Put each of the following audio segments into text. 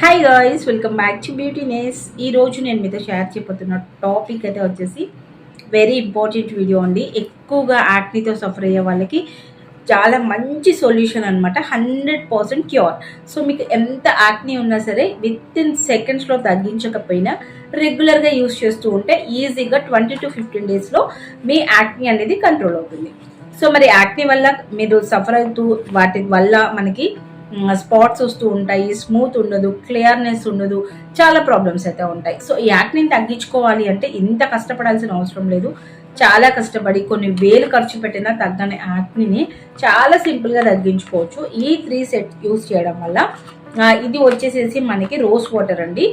Hi guys welcome back to beauty ness ఈ రోజు నేను మీతో షేర్ చేయబోతున్న టాపిక్ అయితే వచ్చేసి వెరీ ఇంపార్టెంట్ వీడియో అండి. ఎక్కువగా యాక్నీతో సఫర్ అయ్యే వాళ్ళకి చాలా మంచి సొల్యూషన్ అనమాట హండ్రెడ్ పర్సెంట్ క్యూర్ సో మీకు ఎంత యాక్నీ ఉన్నా సరే విత్ ఇన్ సెకండ్స్లో తగ్గించకపోయినా రెగ్యులర్గా యూస్ చేస్తూ ఉంటే ఈజీగా ట్వంటీ టు ఫిఫ్టీన్ డేస్లో మీ యాక్నీ అనేది కంట్రోల్ అవుతుంది. సో మరి యాక్నీ వల్ల మీరు సఫర్ అవుతూ వాటి వల్ల మనకి స్పాట్స్ వస్తూ ఉంటాయి స్మూత్ ఉండదు క్లియర్నెస్ ఉండదు చాలా ప్రాబ్లమ్స్ అయితే ఉంటాయి. సో ఈ యాక్ని తగ్గించుకోవాలి అంటే ఇంత కష్టపడాల్సిన అవసరం లేదు. చాలా కష్టపడి కొన్ని వేలు ఖర్చు పెట్టినా తగ్గని యాక్ని చాలా సింపుల్గా తగ్గించుకోవచ్చు. ఈ త్రీ సెట్ యూస్ చేయడం వల్ల ఇది వచ్చేసేసి మనకి రోజ్ వాటర్ అండి.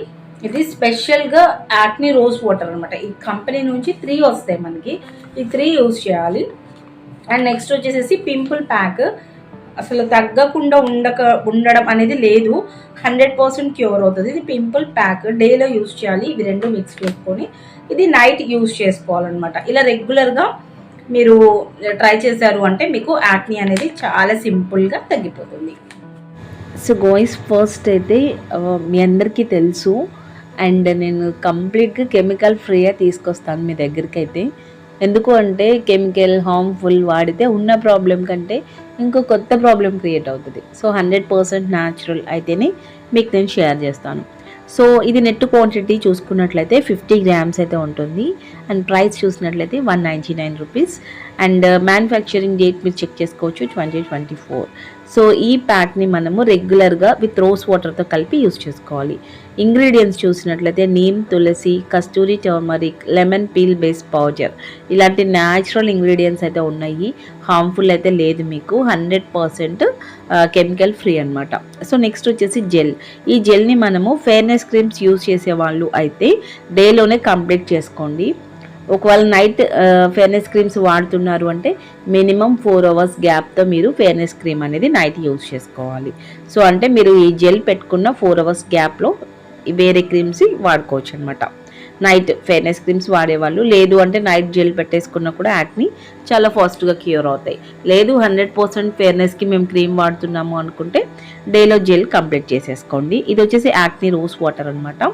ఇది స్పెషల్గా యాక్ని రోజ్ వాటర్ అనమాట ఈ కంపెనీ నుంచి త్రీ వస్తాయి మనకి. ఈ త్రీ యూస్ చేయాలి. అండ్ నెక్స్ట్ వచ్చేసేసి పింపుల్ ప్యాక్. అసలు తగ్గకుండా ఉండక ఉండడం అనేది లేదు. హండ్రెడ్ పర్సెంట్ క్యూర్ అవుతుంది. ఇది పింపుల్ ప్యాక్ డేలో యూస్ చేయాలి. ఇవి రెండు మిక్స్ చేసుకొని ఇది నైట్ యూస్ చేసుకోవాలన్నమాట. ఇలా రెగ్యులర్గా మీరు ట్రై చేశారు అంటే మీకు యాక్ని అనేది చాలా సింపుల్గా తగ్గిపోతుంది. సో గోయిస్ ఫస్ట్ అయితే మీ అందరికీ తెలుసు. అండ్ నేను కంప్లీట్గా కెమికల్ ఫ్రీగా తీసుకొస్తాను మీ దగ్గరికి అయితే ఎందుకు అంటే కెమికల్ హార్మ్ఫుల్ వాడితే ఉన్న ప్రాబ్లం కంటే ఇంకో కొత్త ప్రాబ్లం క్రియేట్ అవుతుంది. సో హండ్రెడ్ పర్సెంట్ న్యాచురల్ అయితేనే మీకు నేను షేర్ చేస్తాను. సో ఇది నెట్ క్వాంటిటీ చూసుకున్నట్లయితే ఫిఫ్టీ గ్రామ్స్ అయితే ఉంటుంది. అండ్ ప్రైస్ చూసినట్లయితే one ninety nine rupees and manufacturing date మీరు చెక్ చేసుకోవచ్చు ట్వంటీ ట్వంటీ ఫోర్ సో ఈ ప్యాక్ని మనము రెగ్యులర్గా విత్ రోస్ వాటర్తో కలిపి యూస్ చేసుకోవాలి. ఇంగ్రీడియంట్స్ చూసినట్లయితే neem tulsi kasturi turmeric lemon peel base powder. ఇలాంటి న్యాచురల్ ఇంగ్రీడియంట్స్ అయితే ఉన్నాయి. హార్మ్ఫుల్ అయితే లేదు మీకు. హండ్రెడ్ పర్సెంట్ కెమికల్ ఫ్రీ అనమాట సో నెక్స్ట్ వచ్చేసి జెల్ ఈ జెల్ని మనము ఫేర్నెస్ క్రీమ్స్ యూస్ చేసే వాళ్ళు అయితే డేలోనే కంప్లీట్ చేసుకోండి. ఒకవేళ నైట్ ఫేర్నెస్ క్రీమ్స్ వాడుతున్నారు అంటే మినిమం ఫోర్ అవర్స్ గ్యాప్తో మీరు ఫేర్నెస్ క్రీమ్ అనేది నైట్ యూజ్ చేసుకోవాలి. సో అంటే మీరు ఈ జెల్ పెట్టుకున్న ఫోర్ అవర్స్ గ్యాప్లో వేరే క్రీమ్స్ వాడుకోవచ్చు అనమాట నైట్ ఫెయిర్నెస్ క్రీమ్స్ వాడేవాళ్ళు. లేదు అంటే నైట్ జెల్ పెట్టేసుకున్నా కూడా యాక్ని చాలా ఫాస్ట్గా క్యూర్ అవుతాయి. లేదు హండ్రెడ్ పర్సెంట్ ఫెయిర్నెస్కి మేము క్రీమ్ వాడుతున్నాము అనుకుంటే డేలో జెల్ కంప్లీట్ చేసేసుకోండి. ఇది వచ్చేసి యాక్ని రోజ్ వాటర్ అనమాట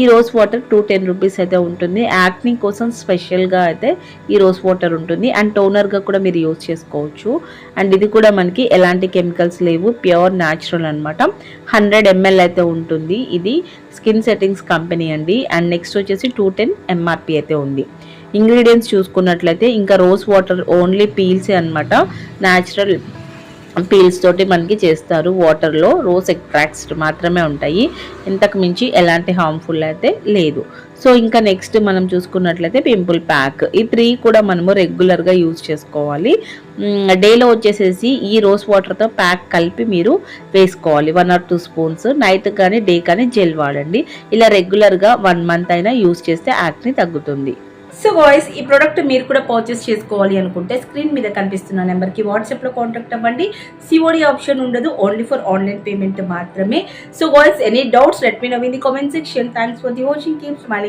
ఈ rose water two ten rupees అయితే ఉంటుంది. యాక్ని కోసం స్పెషల్గా అయితే ఈ రోజ్ వాటర్ ఉంటుంది. అండ్ టోనర్గా కూడా మీరు యూజ్ చేసుకోవచ్చు. అండ్ ఇది కూడా మనకి ఎలాంటి కెమికల్స్ లేవు. ప్యూర్ న్యాచురల్ అనమాట హండ్రెడ్ ఎంఎల్ అయితే ఉంటుంది. ఇది స్కిన్ సెట్టింగ్స్ కంపెనీ అండి. అండ్ నెక్స్ట్ వచ్చేసి టూ టెన్ ఎంఆర్పి అయితే ఉంది. ఇంగ్రీడియంట్స్ చూసుకున్నట్లయితే ఇంకా రోజ్ వాటర్ ఓన్లీ పీల్సే అనమాట న్యాచురల్ పీల్స్ తోటి మనకి చేస్తారు. వాటర్లో రోజ్ ఎక్ట్రాక్ట్స్ మాత్రమే ఉంటాయి. ఇంతకు మించి ఎలాంటి హార్మ్ఫుల్ అయితే లేదు. సో ఇంకా నెక్స్ట్ మనం చూసుకున్నట్లయితే పింపుల్ ప్యాక్ ఈ త్రీ కూడా మనము రెగ్యులర్గా యూజ్ చేసుకోవాలి. డేలో వచ్చేసేసి ఈ రోజ్ వాటర్తో ప్యాక్ కలిపి మీరు వేసుకోవాలి. One or two spoons night కానీ డే కానీ జెల్ వాడండి. ఇలా రెగ్యులర్గా వన్ మంత్ అయినా యూజ్ చేస్తే యాక్ని తగ్గుతుంది. సో వాయిస్ ఈ ప్రోడక్ట్ మీరు కూడా పర్చేస్ చేసుకోవాలి అనుకుంటే స్క్రీన్ మీద కనిపిస్తున్న నెంబర్కి వాట్సాప్లో కాంటాక్ట్ అవ్వండి. సిఓడి ఆప్షన్ ఉండదు ఓన్లీ ఫర్ ఆన్లైన్ పేమెంట్ మాత్రమే. So voice any doubts let me know in the comment section thanks for the watching keep smiling